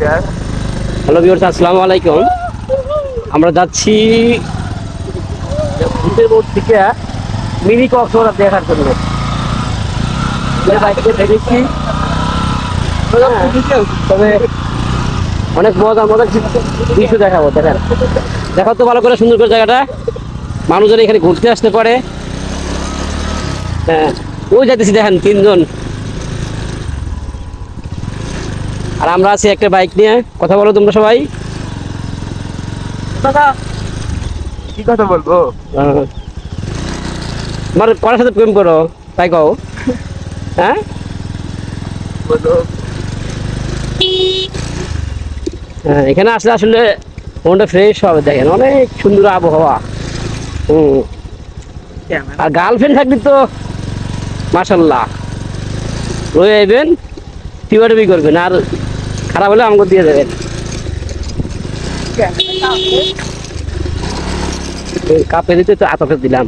Hello viewers আসসালামু আলাইকুম। আমরা যাচ্ছি ভূতের বোর্ড থেকে মিনি কক্সবাজার দেখার জন্য। বাইকে দেখেছি। তবে অনেক মজা মজা দৃশ্য দেখাবো দেখেন। দেখাও তো ভালো করে সুন্দর করে জায়গাটা। মানুষজন এখানে ঘুরতে আসতে পারে। হ্যাঁ ওই যাইতেছি দেখেন তিনজন। আর আমরা আছি একটা বাইক নিয়ে। কথা বলো তোমরা সবাই। কি কথা বলব? আহ, তোমার কার সাথে প্রেম করো তাই কও। হ্যাঁ? বলো। হ্যাঁ, এখানে আসলে আসলে মনটা ফ্রেশ হবে দেখেন অনেক সুন্দর আবহাওয়া। হুম। আর গার্লফ্রেন্ড থাকলে তো মাসাল্লাহ রয়ে আইবেন টিবাটবি করবেন আর খারাপ হলে আমাকে দিয়ে দেবেন। কাপে দিতে তো আতকে দিলাম।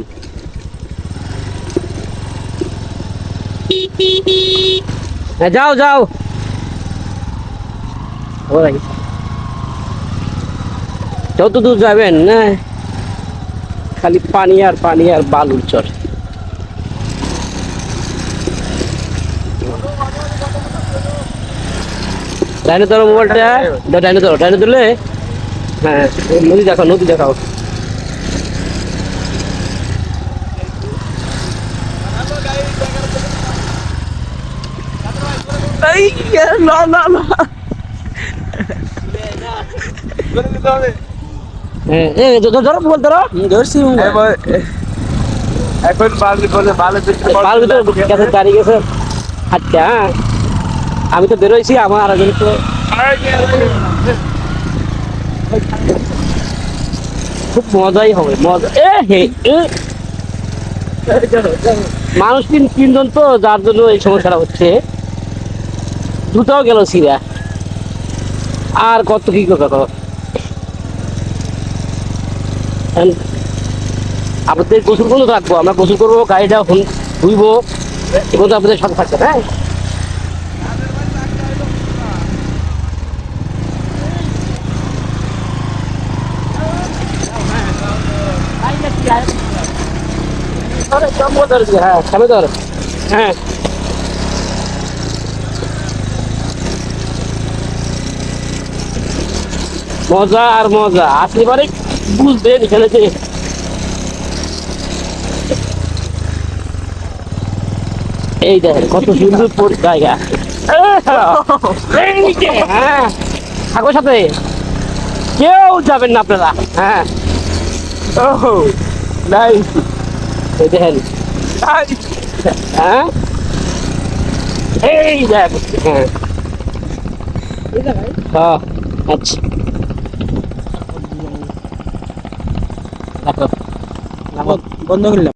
যাও যাও। যত দূর যাবেন, না। খালি পানি আর পানি আর বালুর চর। ডাইনে ধরো মোবাইলটা ডাইনে ধরো ডাইনে ধরলে হ্যাঁ নদী দেখাও নদী দেখাও। এই না না না। হ্যাঁ ধরো ধরছি এখন বালি বলে বাল ভিতরে গেছে আচ্ছা হ্যাঁ। আমি তো বেরোইছি আমার আরেকজন তো খুব মজাই হবে, মজা এ হে মানুষ তিন তিনজন তো, যার জন্য এই সমস্যাটা হচ্ছে। দুটাও গেল সিরা। আর কত কি কত আপনাদের গোসল করলে থাকব আমরা গোসল করব, গাড়িটা ধুইবো এগুলো তো আপনাদের সাথে থাকবে হ্যাঁ? মজা আর মজা। আসলে পারে বুঝবেন যে এই দেখেন কত সুন্দর জায়গা। হ্যাঁ। সাথে। কেউ যাবেন না আপনারা। হ্যাঁ। এই দেখেন হ্যাঁ এই দেখ হ্যাঁ হ্যাঁ, আচ্ছা বন্ধ করলাম